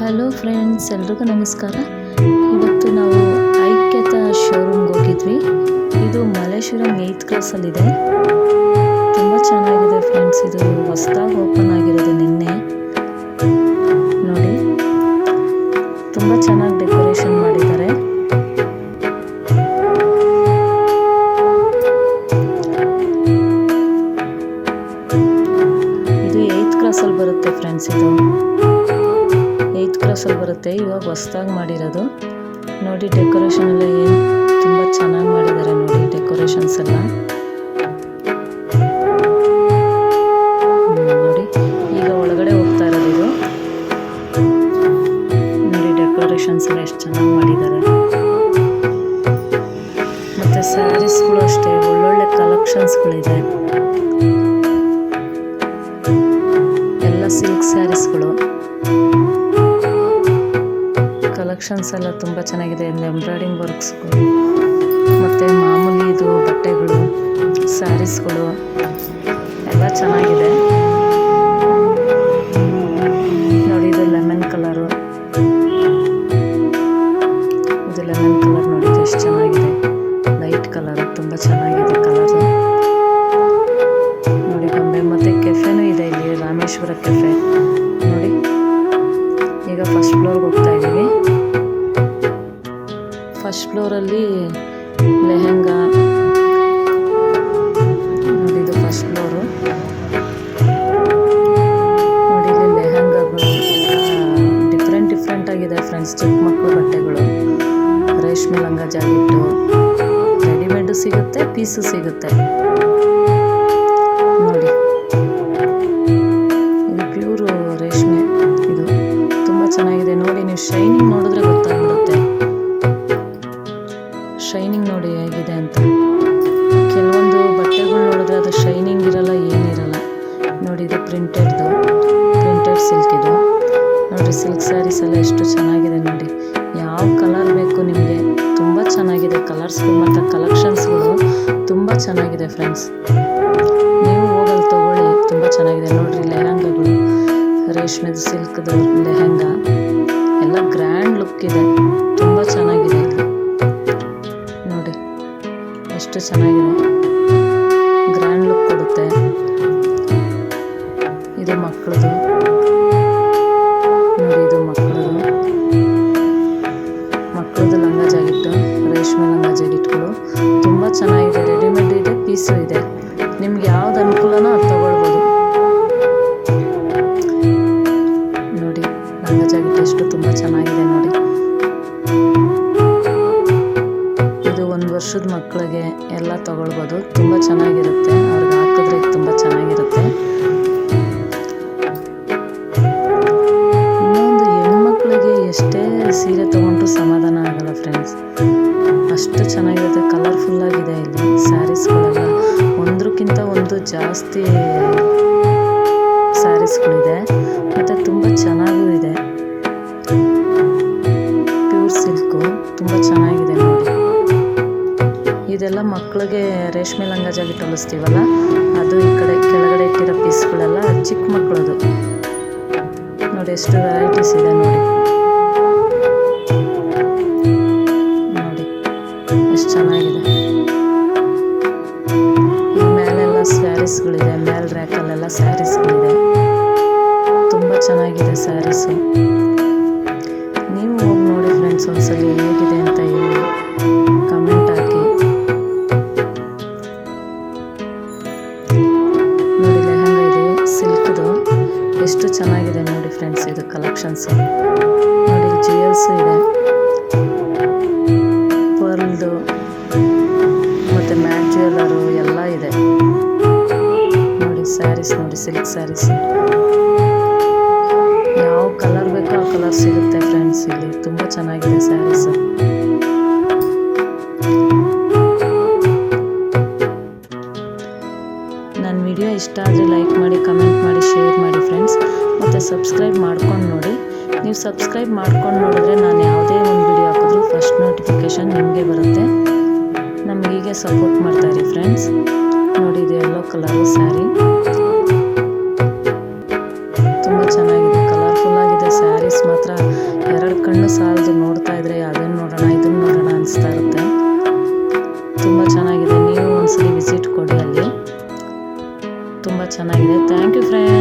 Hello friends, ಎಲ್ರಿಗೂ ನಮಸ್ಕಾರ. ಇವತ್ತು ನಾವು ಐಕ್ಯತಾ ಶೋರೂಮ್ಗೆ ಹೋಗಿದ್ವಿ. ಇದು ಮಲೇಶ್ವರಂ ಏಯ್ತ್ ಕ್ಲಾಸಲ್ಲಿದೆ ತುಂಬ ಚೆನ್ನಾಗಿದೆ ಫ್ರೆಂಡ್ಸ್, ಇದು ಹೊಸ್ದಾಗಿ ಓಪನ್ ಆಗಿರೋದು ಕ್ಲಾಸಲ್ಲಿ ಬರುತ್ತೆ. ಇವಾಗ ಹೊಸ್ದಾಗಿ ಮಾಡಿರೋದು. ನೋಡಿ ಡೆಕೋರೇಷನ್ ಎಲ್ಲ ಏನು? ತುಂಬ ಚೆನ್ನಾಗಿ ಮಾಡಿದ್ದಾರೆ ನೋಡಿ ಡೆಕೋರೇಷನ್ಸ್ ಎಲ್ಲ. ನೋಡಿ. ಈಗ ಒಳಗಡೆ ಹೋಗ್ತಾ ಇರೋದು ಇದು. ನೋಡಿ ಡೆಕೋರೇಷನ್ಸ್ ಎಲ್ಲ ಎಷ್ಟು ಚೆನ್ನಾಗಿ ಮಾಡಿದ್ದಾರೆ. ಮತ್ತು ಸ್ಯಾರೀಸ್ಗಳು ಅಷ್ಟೇ. ಒಳ್ಳೊಳ್ಳೆ ಕಲೆಕ್ಷನ್ಸ್ಗಳಿದೆ ಎಲ್ಲ ಸಿಲ್ಕ್ ಸ್ಯಾರೀಸ್ಗಳು ಕಲೆಕ್ಷನ್ಸ್ ಎಲ್ಲ ತುಂಬ ಚೆನ್ನಾಗಿದೆ. ಎಂಬ್ರಾಯ್ಡಿಂಗ್ ವರ್ಕ್ಸ್ಗಳು ಮತ್ತು ಮಾಮೂಲಿ ಇದು ಬಟ್ಟೆಗಳು ಸ್ಯಾರೀಸ್ಗಳು ಎಲ್ಲ ಚೆನ್ನಾಗಿದೆ. ನೋಡಿ, ಇದು ಲೆಮನ್ ಕಲರು ಇದು ಲೆಮನ್ ಕಲರ್ ನೋಡಿ ಎಷ್ಟು ಚೆನ್ನಾಗಿದೆ. ಲೈಟ್ ಕಲರ್ ತುಂಬ ಚೆನ್ನಾಗಿದೆ ಕಲರು ನೋಡಿ ಗೊಂಬೆ ಮತ್ತು ಕೆಫೆನೂ ಇದೆ ಇಲ್ಲಿ, ರಾಮೇಶ್ವರ ಕೆಫೆ ನೋಡಿ, ಈಗ ಫಸ್ಟ್ ಫ್ಲೋರ್ಗೆ ಹೋಗ್ತಾ ಇದ್ದೀವಿ ಫಸ್ಟ್ ಫ್ಲೋರಲ್ಲಿ ಲೆಹೆಂಗಾ. ನೋಡಿ ಇದು ಫಸ್ಟ್ ಫ್ಲೋರು ನೋಡಿ ಇಲ್ಲಿ ಲೆಹೆಂಗಾಗಳು ಡಿಫ್ರೆಂಟ್ ಡಿಫ್ರೆಂಟ್ ಆಗಿದೆ ಫ್ರೆಂಡ್ಸ್ ಚಿಕ್ಕ ಮಕ್ಕಳು ಬಟ್ಟೆಗಳು. ರೇಷ್ಮೆ ಲಂಗ ಜಾಕೆಟು. ರೆಡಿಮೇಡು ಸಿಗುತ್ತೆ, ಪೀಸು ಸಿಗುತ್ತೆ. ನೋಡಿ. ಇದು ಪ್ಯೂರ್ ರೇಷ್ಮೆ. ಇದು ತುಂಬ ಚೆನ್ನಾಗಿದೆ. ನೋಡಿ ನೀವು ಶೈನಿಂಗ್ ಸ್ಯಾರೀಸ್ ಎಲ್ಲ ಎಷ್ಟು ಚೆನ್ನಾಗಿದೆ ನೋಡಿ. ಯಾವ ಕಲರ್ ಬೇಕು ನಿಮಗೆ? ತುಂಬ ಚೆನ್ನಾಗಿದೆ. ಕಲರ್ಸ್ಗಳು ಮತ್ತು ಕಲೆಕ್ಷನ್ಸ್ಗಳು ತುಂಬ ಚೆನ್ನಾಗಿದೆ ಫ್ರೆಂಡ್ಸ್ ನೀವು ಹೋಗಲ್ಲಿ ತೊಗೊಳ್ಳಿ. ತುಂಬ ಚೆನ್ನಾಗಿದೆ ನೋಡಿರಿ ಲೆಹಂಗಾಗಳು. ರೇಷ್ಮೆದು ಸಿಲ್ಕ್ದು ಲೆಹಂಗಾ. ಎಲ್ಲ ಗ್ರ್ಯಾಂಡ್ ಲುಕ್ ಇದೆ. ತುಂಬ ಚೆನ್ನಾಗಿದೆ. ನೋಡಿ, ಎಷ್ಟು ಚೆನ್ನಾಗಿದೆ. ಗ್ರ್ಯಾಂಡ್ ಲುಕ್ ಕೊಡುತ್ತೆ. ಇದು ಮಕ್ಕಳದು ವರ್ಷದ ಮಕ್ಕಳಿಗೆ ಎಲ್ಲ ತಗೊಳ್ಬೋದು. ತುಂಬ ಚೆನ್ನಾಗಿರುತ್ತೆ. ಅವ್ರಿಗೆ ಹಾಕಿದ್ರೆ ತುಂಬ ಚೆನ್ನಾಗಿರುತ್ತೆ. ಇನ್ನೊಂದು ಹೆಣ್ಮಕ್ಳಿಗೆ ಎಷ್ಟೇ ಸೀರೆ ತೊಗೊಂಡ್ರು ಸಮಾಧಾನ ಆಗಲ್ಲ ಫ್ರೆಂಡ್ಸ್ ಅಷ್ಟು ಚೆನ್ನಾಗಿರುತ್ತೆ. ಕಲರ್ಫುಲ್ ಆಗಿದೆ ಇಲ್ಲಿ. ಸ್ಯಾರೀಸ್ಗಳೆಲ್ಲ ಒಂದಕ್ಕಿಂತ ಒಂದು ಜಾಸ್ತಿ ಸ್ಯಾರೀಸ್ಗಳಿದೆ ಮತ್ತು ತುಂಬ ಚೆನ್ನಾಗೂ ಇದೆ. ಪ್ಯೂರ್ ಸಿಲ್ಕು ತುಂಬ ಚೆನ್ನಾಗಿದೆ. ಇದೆಲ್ಲ ಮಕ್ಕಳಿಗೆ ರೇಷ್ಮೆ ಲಂಗ ಜಾಕೆಟ್ ಅದು ಈ ಕಡೆ ಕೆಳಗಡೆ ಇಟ್ಟಿರೋ ಪೀಸ್ಗಳೆಲ್ಲ ಚಿಕ್ಕ ಮಕ್ಕಳದು ನೋಡಿ ಎಷ್ಟು ವೆರೈಟೀಸ್ ಇದೆ ನೋಡಿ. ನೋಡಿ, ಎಷ್ಟು ಚೆನ್ನಾಗಿದೆ. ಈ ಮೇಲೆಲ್ಲ ಸ್ಯಾರೀಸ್ಗಳಿದೆ, ಮೇಲೆ ರ್ಯಾಕಲ್ಲೆಲ್ಲ ಸ್ಯಾರೀಸ್ಗಳಿದೆ. ತುಂಬ ಚೆನ್ನಾಗಿದೆ ಸ್ಯಾರೀಸು. ನೀವು ಹೋಗಿ ನೋಡಿ ಫ್ರೆಂಡ್ಸ್ ಒಂದ್ಸಲಿ ಹೇಗಿದೆ ಅಂತ ಹೇಳಿ. ಫ್ರೆಂಡ್ಸ್ ಇದು ಕಲೆಕ್ಷನ್ಸ್ ನೋಡಿ, ಇದೆ ಪರ್ಲ್ದು ಮತ್ತು ಮ್ಯಾಟ್ ಜ್ಯುವೆಲ್ಲರು ಎಲ್ಲ ಇದೆ. ನೋಡಿ ಸ್ಯಾರೀಸ್ ನೋಡಿ ಸಿಲ್ಕ್ ಸ್ಯಾರೀಸ್ ಯಾವ ಕಲರ್ ಬೇಕೋ ಆ ಕಲರ್ ಸಿಗುತ್ತೆ ಫ್ರೆಂಡ್ಸ್ ಇಲ್ಲಿ. ತುಂಬ ಚೆನ್ನಾಗಿದೆ ಸ್ಯಾರೀಸ್ ನನ್ನ ವಿಡಿಯೋ ಇಷ್ಟ ಆದರೆ ಮತ್ತು ಸಬ್ಸ್ಕ್ರೈಬ್ ಮಾಡ್ಕೊಂಡು ನೋಡಿ. ನೀವು ಸಬ್ಸ್ಕ್ರೈಬ್ ಮಾಡ್ಕೊಂಡು ನೋಡಿದ್ರೆ ನಾನು ಯಾವುದೇ ಒಂದು ವಿಡಿಯೋ ಹಾಕಿದ್ರೂ ಫಸ್ಟ್ ನೋಟಿಫಿಕೇಷನ್ ನಿಮಗೆ ಬರುತ್ತೆ. ನಮ್ಗೆ ಹೀಗೆ ಸಪೋರ್ಟ್ ಮಾಡ್ತಾಯಿರಿ ಫ್ರೆಂಡ್ಸ್ ನೋಡಿ ಇದು ಎಲ್ಲೋ ಕಲರ್ ಸ್ಯಾರಿ ತುಂಬ ಚೆನ್ನಾಗಿದೆ ಕಲರ್ಫುಲ್ ಆಗಿದೆ. ಸ್ಯಾರೀಸ್ ಮಾತ್ರ ಎರಡು ಕಣ್ಣು ಸಾಲದು ನೋಡ್ತಾ ಇದ್ರೆ ಅದನ್ನು ನೋಡೋಣ ಇದನ್ನು ನೋಡೋಣ ಅನಿಸ್ತಾ ಇರುತ್ತೆ. ತುಂಬ ಚೆನ್ನಾಗಿದೆ. ನೀವು ಒಂದ್ಸಲಿ ವಿಸಿಟ್ ಕೊಡಿ ಅಲ್ಲಿ. ತುಂಬ ಚೆನ್ನಾಗಿದೆ. Thank you friend